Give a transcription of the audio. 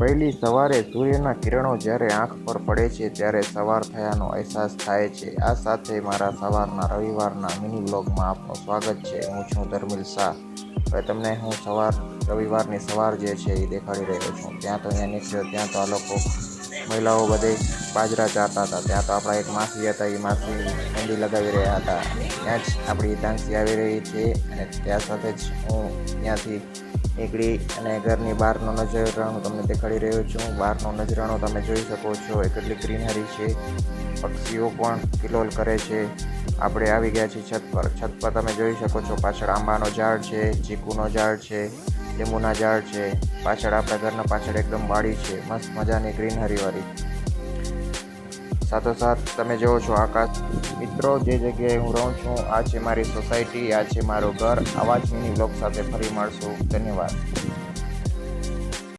વહેલી સવારે સૂર્યના કિરણો જ્યારે આંખ પર પડે છે ત્યારે સવાર થયાનો અહેસાસ થાય છે. આ સાથે મારા સવારના રવિવારના મિની બ્લોગમાં આપનું સ્વાગત છે. હું છું ધર્મિલ શાહ. હવે તમને હું સવાર, રવિવારની સવાર જે છે એ દેખાડી રહ્યો છું. ત્યાં તો અહીંયા નીકળ્યો, ત્યાં તો આ લોકો મહિલાઓ બધે બાજરા ચારતા હતા. ત્યાં તો આપણા એક માસી હતા, એ માસી ઠંડી લગાવી રહ્યા હતા. ત્યાં જ આપણી ડાન્સી આવી રહી છે અને ત્યાં સાથે જ હું ત્યાંથી નીકળી અને ઘરની બહારનો નજરાણો તમને દેખાડી રહ્યો છું. બહારનો નજરાણો તમે જોઈ શકો છો એ કેટલી ગ્રીનરી છે. પક્ષીઓ પણ કિલોલ કરે છે. આપણે આવી ગયા છીએ છત પર. છત પર તમે જોઈ શકો છો પાછળ આંબાનો ઝાડ છે, ચીકુનો ઝાડ છે, લીંબુના ઝાડ છે. પાછળ આપણા ઘરના પાછળ એકદમ વાડી છે. મસ્ત મજાની ગ્રીનરી વાળી. સાથોસાથ તમે જુઓ છો આકાશ. મિત્રો, જે જગ્યાએ હું રહું છું, આ છે મારી સોસાયટી આ છે મારું ઘર. આવા જ મિની બ્લોગ સાથે ફરી મળશું. ધન્યવાદ.